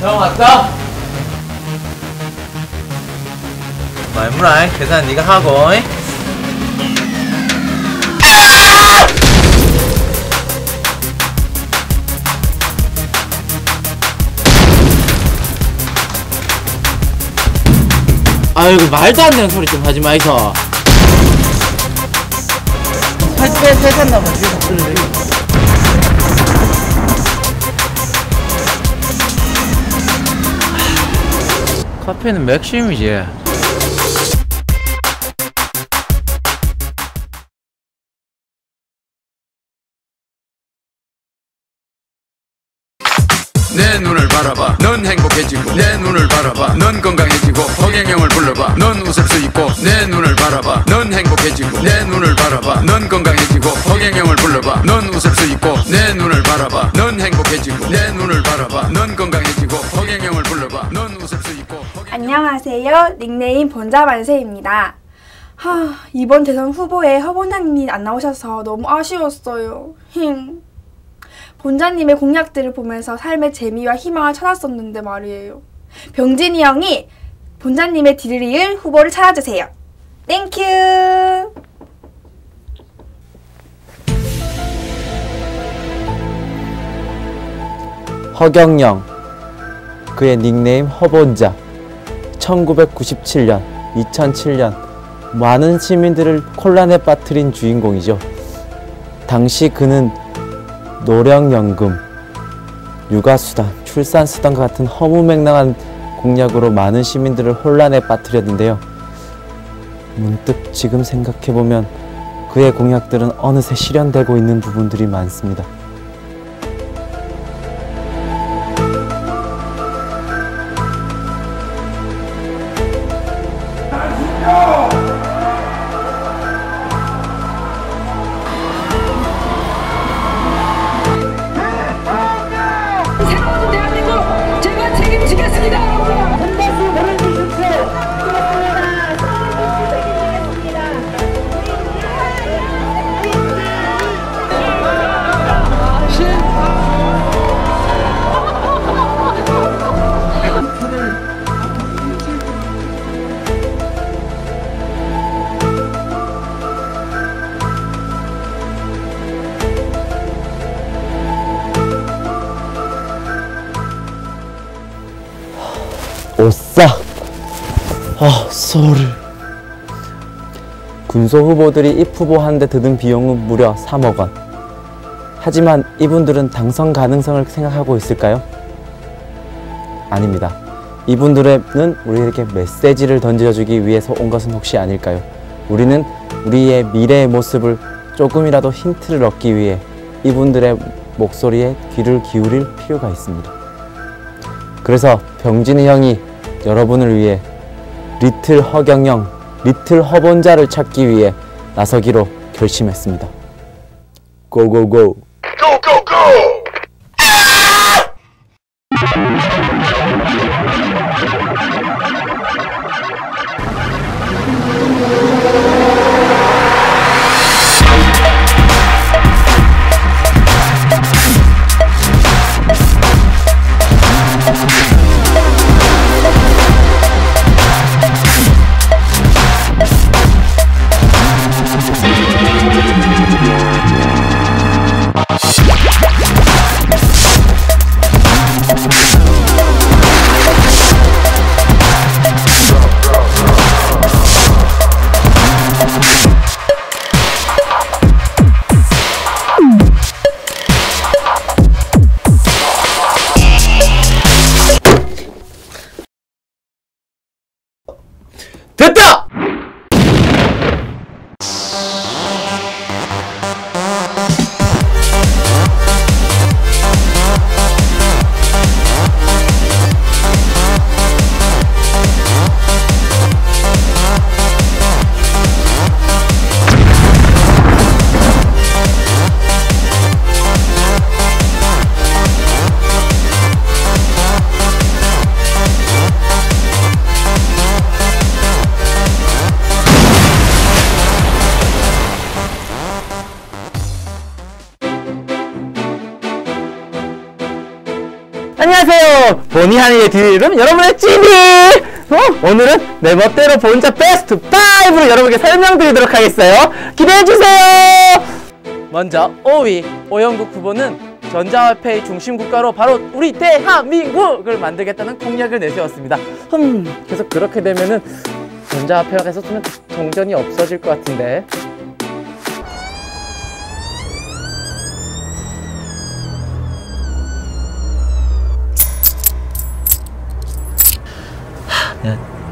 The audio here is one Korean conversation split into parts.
형 왔다. 말무라이 계산 네가 하고. 잉? 아이고 말도 안 되는 소리 좀 하지 마이소. 팔배 세산나면 커피는 맥심이지. 내 눈을 바라봐. 넌 행복해지고 내 눈을 바라봐. 넌 건강해지고 허경영을 불러봐. 넌 웃을 수 있고 내 눈을 바라봐. 넌 행복해지고 내 눈을 바라봐. 넌 건강해지고 허경영을 불러봐. 넌 웃을 수 있고 내 눈을 바라봐. 넌 행복해지고 내 눈을 바라봐. 넌 건강해지고 허경영을 불러봐. 안녕하세요. 닉네임 본자만세입니다. 하, 이번 대선 후보에 허본장님이 안 나오셔서 너무 아쉬웠어요. 힝. 본자님의 공약들을 보면서 삶의 재미와 희망을 찾았었는데 말이에요. 병진이 형이 본자님의 뒤를 이을 후보를 찾아주세요. 땡큐! 허경영 그의 닉네임 허본자 1997년 2007년 많은 시민들을 혼란에 빠뜨린 주인공이죠. 당시 그는 노령연금 육아수당 출산수당과 같은 허무맹랑한 공약으로 많은 시민들을 혼란에 빠뜨렸는데요. 문득 지금 생각해보면 그의 공약들은 어느새 실현되고 있는 부분들이 많습니다 아 소를 군소 후보들이 입 후보 하는데 드는 비용은 무려 3억 원 하지만 이분들은 당선 가능성을 생각하고 있을까요? 아닙니다 이분들은 우리에게 메시지를 던져주기 위해서 온 것은 혹시 아닐까요? 우리는 우리의 미래의 모습을 조금이라도 힌트를 얻기 위해 이분들의 목소리에 귀를 기울일 필요가 있습니다 그래서 병진이 형이 여러분을 위해 리틀 허경영, 리틀 허본자를 찾기 위해 나서기로 결심했습니다. 고고고! 안녕하세요. 보니 하니의 뒤이름 여러분의 찌비. 어? 오늘은 내 멋대로 본자 베스트 5로 여러분께 설명드리도록 하겠어요. 기대해 주세요. 먼저 5위 오영국 후보는 전자화폐의 중심 국가로 바로 우리 대한민국을 만들겠다는 공약을 내세웠습니다. 흠, 계속 그렇게 되면은 전자화폐가 계속 쓰면 동전이 없어질 것 같은데.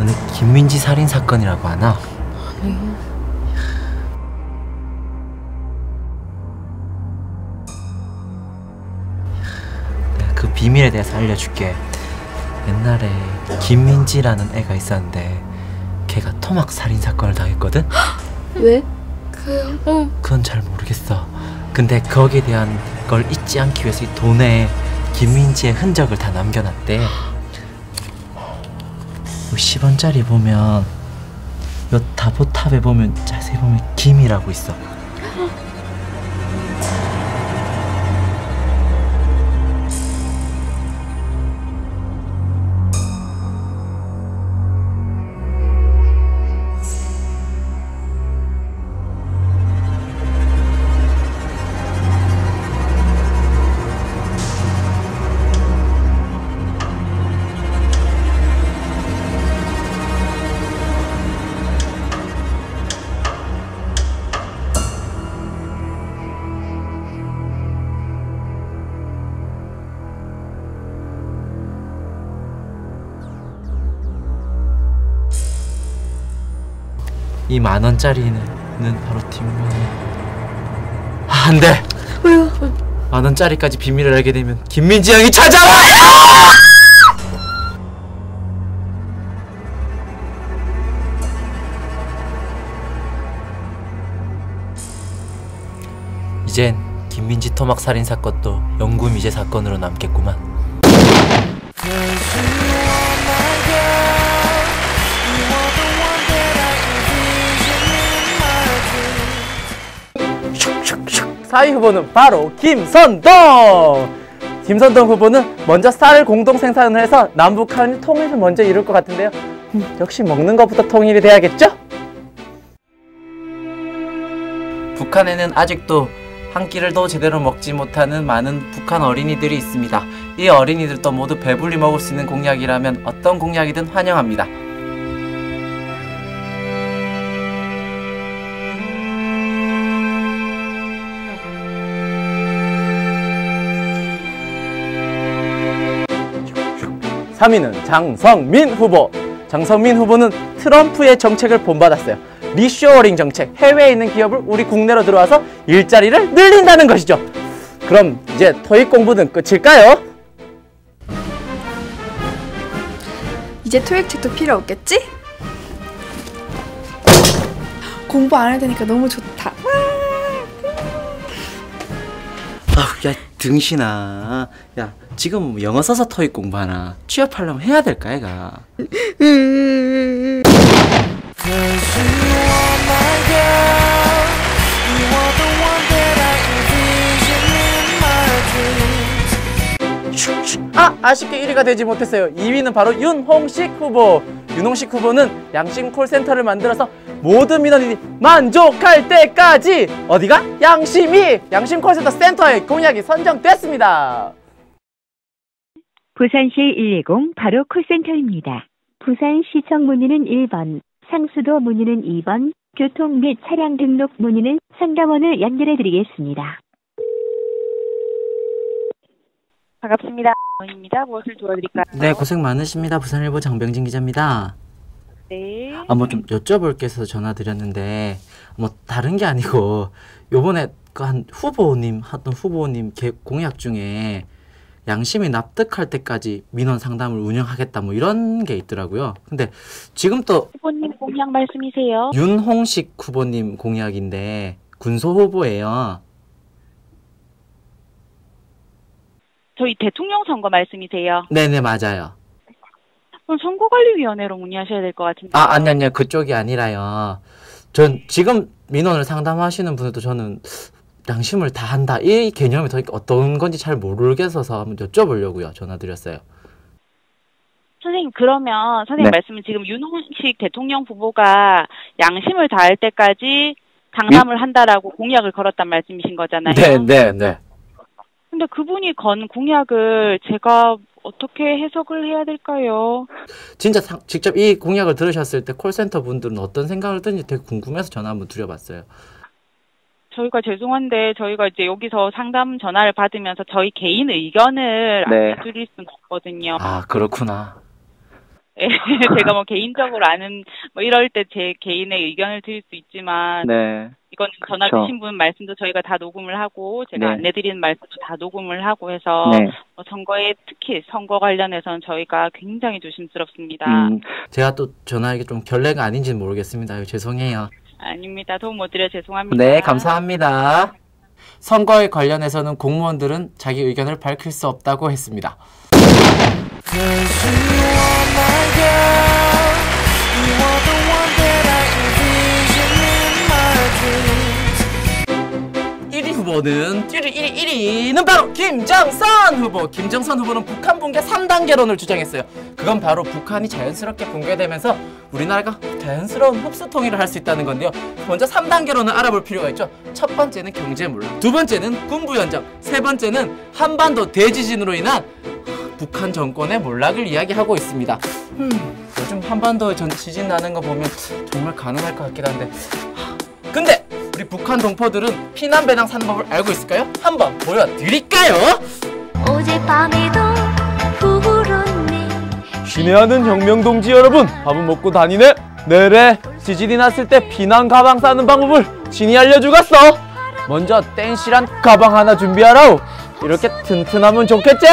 너네 김민지 살인 사건이라고 하나? 내가 그 비밀에 대해서 알려줄게. 옛날에 김민지라는 애가 있었는데 걔가 토막 살인 사건을 당했거든. 왜? 그건 잘 모르겠어. 근데 거기에 대한 걸 잊지 않기 위해서 이 돈에 김민지의 흔적을 다 남겨놨대. 요 10원짜리 보면 요 다보탑에 보면 자세히 보면 김이라고 있어. 이 만 원짜리는 바로 뒷면에 아, 안 돼. 왜요? 만 원짜리까지 비밀을 알게 되면 김민지 형이 찾아와. 이젠 김민지 토막 살인 사건도 영구 미제 사건으로 남겠구만. 사위 후보는 바로 김선동. 김선동 후보는 먼저 쌀을 공동 생산을 해서 남북한 통일을 먼저 이룰 것 같은데요. 음, 역시 먹는 것부터 통일이 돼야겠죠? 북한에는 아직도 한 끼를 더 제대로 먹지 못하는 많은 북한 어린이들이 있습니다. 이 어린이들도 모두 배불리 먹을 수 있는 공약이라면 어떤 공약이든 환영합니다. 삼위는 장성민 후보. 장성민 후보는 트럼프의 정책을 본받았어요. 리쇼어링 정책, 해외에 있는 기업을 우리 국내로 들어와서 일자리를 늘린다는 것이죠. 그럼 이제 토익 공부는 끝일까요? 이제 토익 책도 필요 없겠지? 공부 안 해도 되니까 너무 좋다. 아, 야 등신아, 야 지금 뭐 영어 써서 토익 공부하나? 취업하려면 해야 될까, 애가? 아, 아쉽게 1위가 되지 못했어요. 2위는 바로 윤홍식 후보. 윤홍식 후보는 양심 콜센터를 만들어서 모든 민원인이 만족할 때까지 어디가? 양심이 양심 콜센터 센터의 공약이 선정됐습니다. 부산시 120 바로 콜센터입니다. 부산시청 문의는 1번, 상수도 문의는 2번, 교통 및 차량 등록 문의는 상담원을 연결해 드리겠습니다. 반갑습니다. 입니다. 무엇을 도와드릴까요? 네, 고생 많으십니다. 부산일보 장병진 기자입니다. 네. 아, 뭐 좀 여쭤볼 게 있어서 전화 드렸는데 뭐 다른 게 아니고 요번에 그 한 후보님 하던 후보님 개- 공약 중에 양심이 납득할 때까지 민원 상담을 운영하겠다 뭐 이런 게 있더라고요. 근데 지금 또 후보님 공약 말씀이세요? 윤홍식 후보님 공약인데 군소 후보예요. 저희 대통령 선거 말씀이세요? 네네 맞아요. 그럼 선거관리위원회로 문의하셔야 될 것 같은데. 아 아니 아니요 그쪽이 아니라요. 전 지금 민원을 상담하시는 분들도 저는 양심을 다 한다. 이 개념이 더 어떤 건지 잘 모르겠어서 한번 여쭤보려고요. 전화드렸어요. 선생님 그러면 선생님 네. 말씀은 지금 윤홍식 대통령 후보가 양심을 다할 때까지 강남을 한다라고 공약을 걸었단 말씀이신 거잖아요. 네, 네. 근데 그분이 건 공약을 제가 어떻게 해석을 해야 될까요? 진짜 상- 직접 이 공약을 들으셨을 때 콜센터 분들은 어떤 생각을 드는지 되게 궁금해서 전화 한번 드려봤어요. 저희가 죄송한데 저희가 이제 여기서 상담 전화를 받으면서 저희 개인 의견을 네. 안 드릴 수는 없거든요. 아, 그렇구나. 예, 제가 뭐 개인적으로 아는 뭐 이럴 때 제 개인의 의견을 드릴 수 있지만 네. 이거는 전화 그쵸. 주신 분 말씀도 저희가 다 녹음을 하고 제가 네. 안내드리는 말씀도 다 녹음을 하고 해서 네. 뭐 선거에 특히 선거 관련해서는 저희가 굉장히 조심스럽습니다. 음, 제가 또 전화하기 좀 결례가 아닌지는 모르겠습니다. 죄송해요. 아닙니다. 도움 못 드려 죄송합니다. 네, 감사합니다. 선거에 관련해서는 공무원들은 자기 의견을 밝힐 수 없다고 했습니다. 후보는 1위, 1위, 1위는 바로 김정선 후보. 김정선 후보는 북한 붕괴 3단계론을 주장했어요. 그건 바로 북한이 자연스럽게 붕괴되면서 우리나라가 자연스러운 흡수 통일을 할 수 있다는 건데요. 먼저 3단계론을 알아볼 필요가 있죠. 첫 번째는 경제 몰락, 두 번째는 군부 연장, 세 번째는 한반도 대지진으로 인한 북한 정권의 몰락을 이야기하고 있습니다. 음, 요즘 한반도에 전 지진 나는 거 보면 정말 가능할 것 같긴 한데. 하, 근데 우리 북한 동포들은 피난 배낭 사는 법을 알고 있을까요? 한번 보여드릴까요? 어젯밤에도 친애하는 혁명동지 여러분 밥은 먹고 다니네 내래 지진이 났을 때 비난 가방 싸는 방법을 친히 알려주겠어 먼저 땡실한 가방 하나 준비하라우 이렇게 튼튼하면 좋겠지?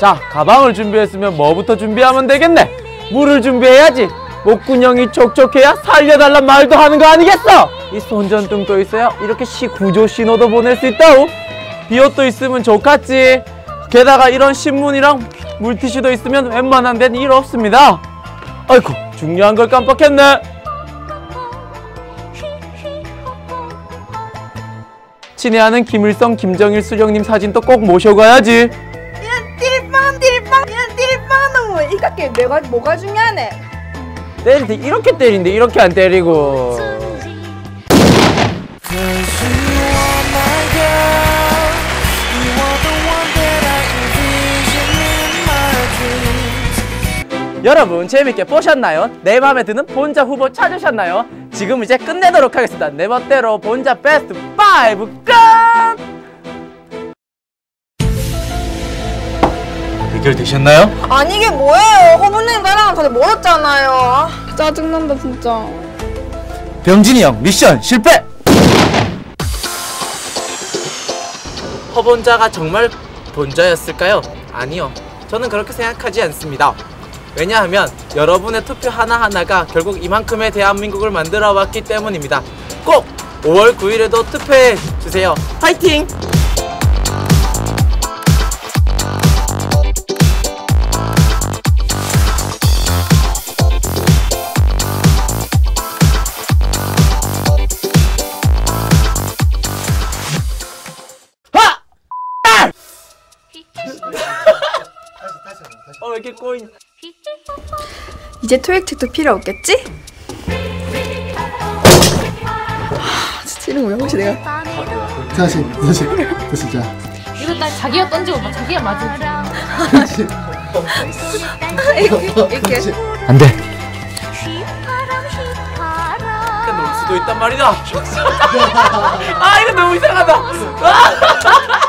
자 가방을 준비했으면 뭐부터 준비하면 되겠네 물을 준비해야지 목구녕이 촉촉해야 살려달란 말도 하는 거 아니겠어 이 손전등도 있어야 이렇게 시구조 신호도 보낼 수 있다우 비옷도 있으면 좋겠지 게다가 이런 신문이랑 물티슈도 있으면 웬만한 데는 일 없습니다. 아이고 중요한 걸 깜빡했네. 친애하는 김일성, 김정일 수령님 사진도 꼭 모셔가야지. 띠리빵 띠리빵 띠리빵 너무 이렇게 뭐가 뭐가 중요하네. 때릴 때 이렇게 때리는데 이렇게 안 때리고. 여러분 재밌게 보셨나요? 내 맘에 드는 본자 후보 찾으셨나요? 지금 이제 끝내도록 하겠습니다. 내 멋대로 본자 베스트 5 끝! 해결되셨나요? 아니 이게 뭐예요? 허브님 나랑 다들 멀었잖아요. 아, 짜증난다 진짜. 병진이 형 미션 실패! 허본자가 정말 본자였을까요? 아니요. 저는 그렇게 생각하지 않습니다. 왜냐하면 여러분의 투표 하나하나가 결국 이만큼의 대한민국을 만들어 왔기 때문입니다. 꼭 5월 9일에도 투표해 주세요. 파이팅! 이렇게 꼬인? 이제 토익 책도 필요 없겠지? 하, 진짜 이런 거 혹시 내가 다시 다시 다시 자 이거 딱 자기가 던지고 막 자기가 그렇지 이렇게 안 돼. 휘파람 휘파람 놀 수도 있단 말이다. 아, 이거 너무 이상하다.